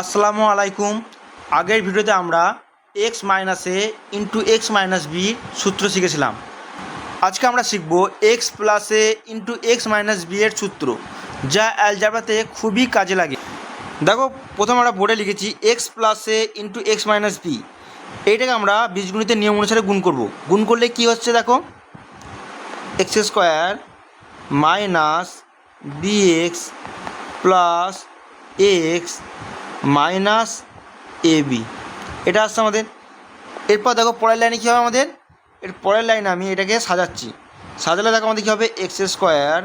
আসসালামু আলাইকুম। আগের ভিডিওতে আমরা X minus A into X minus B সূত্র শিখেছিলাম। আজকে আমরা শিখব X plus A into X minus B এর সূত্র, যা অ্যালজাব্রাতে খুবই কাজে লাগে। দেখো, প্রথম আমরা বোর্ডে লিখেছি X plus A into X minus B এইটাকে আমরা বীজগণিতের নিয়ম অনুসারে গুণ করব। গুণ করলে কি হচ্ছে দেখো? X square minus B X plus X minus A B. এটা আসছে আমাদের। এরপর দেখো পরের লাইনে কী হবে আমাদের? এর পরের লাইনে আমি এটাকে সাজাচ্ছি। সাজালে দেখো আমাদের কী হবে? X square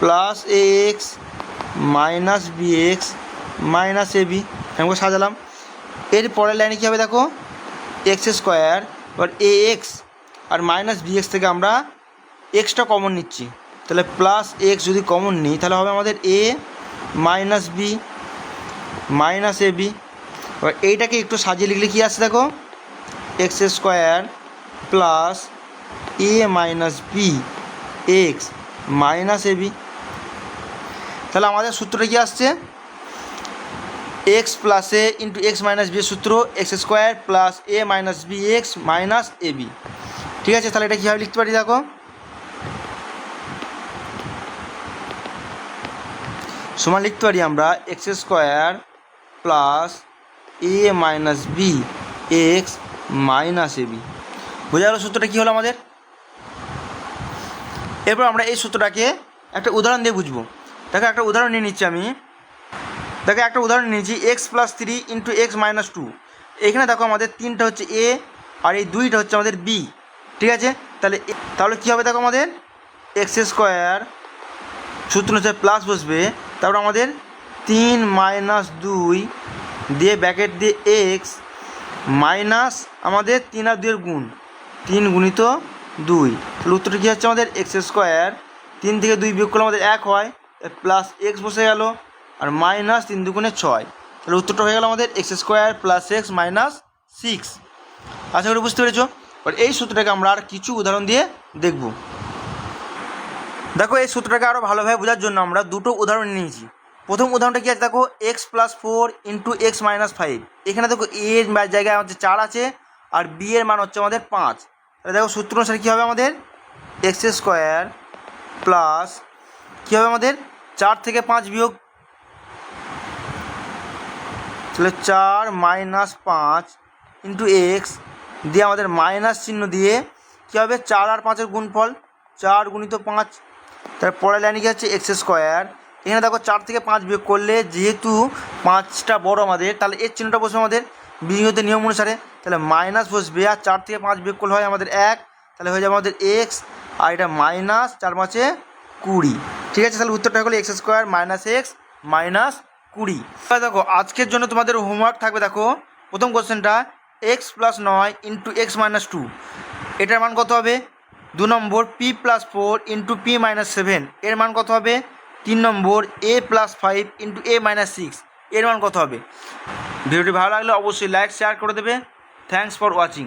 plus A X minus B X minus A B. এমন সাজালাম। এর পরের লাইনে কী হবে দেখো? এক্স স্কোয়ার এবার এ এক্স আর মাইনাস বি এক্স থেকে আমরা এক্সটা কমন নিচ্ছি। তাহলে প্লাস এক্স যদি কমন নিই, তাহলে হবে আমাদের a minus b minus a b. এবার এইটাকে একটু সাজিয়ে লিখলে কী আসছে দেখো? X square plus a minus b x minus a b. তাহলে আমাদের সূত্রটা কী আসছে? X plus a into x minus b সূত্র x square plus a minus b x minus a b. ঠিক আছে, তাহলে এটা কীভাবে লিখতে পারি দেখো? সমান লিখতে পারি আমরা x square plus a minus b x minus a b বোঝা গেল সূত্রটা কী হলো আমাদের? এরপর আমরা এই সূত্রটাকে একটা উদাহরণ দিয়ে বুঝব। দেখো একটা উদাহরণ নিয়ে নিচ্ছি আমি। দেখো একটা উদাহরণ নিয়েছি x plus three into x minus two এখানে দেখো আমাদের তিনটা হচ্ছে এ আর এই দুইটা হচ্ছে আমাদের বি ঠিক আছে? তাহলে তাহলে কী হবে দেখো আমাদের? এক্স স্কোয়ার সূত্র হচ্ছে প্লাস বসবে তারপর আমাদের তিন মাইনাস দুই দিয়ে ব্যাকেট দিয়ে এক্স মাইনাস আমাদের তিন আর দুইয়ের গুণ। তিন গুণিত দুই। তাহলে উত্তরটা কী হচ্ছে আমাদের এক্স স্কোয়ার? তিন থেকে দুই বিয়োগ করলে আমাদের এক হয় প্লাস এক্স বসে গেল আর মাইনাস তিন দুগুণে ছয়। তাহলে উত্তরটা হয়ে গেল আমাদের x square plus x minus six. আশা করি বুঝতে পেরেছ? এবার এই সূত্রটাকে আমরা আর কিছু উদাহরণ দিয়ে দেখব। দেখো এই সূত্রটাকে আরও ভালোভাবে বোঝার জন্য আমরা দুটো উদাহরণ নিয়েছি। প্রথম উদাহরণটা কি আছে? দেখো x plus four into x minus five এখানে দেখো এ এর জায়গায় হচ্ছে চার আছে, আর বি এর মান হচ্ছে আমাদের পাঁচ। তাহলে দেখো সূত্র অনুসারে কী হবে আমাদের? এক্স স্কোয়ার প্লাস কী হবে আমাদের? চার থেকে পাঁচ বিয়োগ। তাহলে চার মাইনাস পাঁচ ইন্টু এক্স দিয়ে আমাদের মাইনাস চিহ্ন দিয়ে কী হবে? চার আর পাঁচের গুণফল। চার গুণিত পাঁচ তার পরের লাইনে কী হচ্ছে এক্স স্কোয়ার এখানে দেখো চার থেকে পাঁচ বিয়োগ করলে যেহেতু পাঁচটা বড় আমাদের, তাহলে এর চিহ্নটা বসবে আমাদের বিনিয়োগের নিয়ম অনুসারে। তাহলে মাইনাস বসবে আর চার থেকে পাঁচ বিয়োগ করলে হয় আমাদের এক, তাহলে হয়ে যাবে আমাদের এক্স আর এটা মাইনাস চার পাঁচে কুড়ি। ঠিক আছে, তাহলে উত্তরটা হলো x square minus x minus কুড়ি। দেখো, আজকের জন্য তোমাদের হোমওয়ার্ক থাকবে দেখো। প্রথম কোশ্চেনটা এক্স প্লাস নয় ইন্টু এক্স মাইনাস টু এটার মান কত হবে? দু নম্বর p plus four into p minus seven এর মান কত হবে? তিন নম্বর a plus five into a minus six এর মান কত হবে? ভিডিওটি ভালো লাগলে অবশ্যই লাইক শেয়ার করে দেবে। Thanks for watching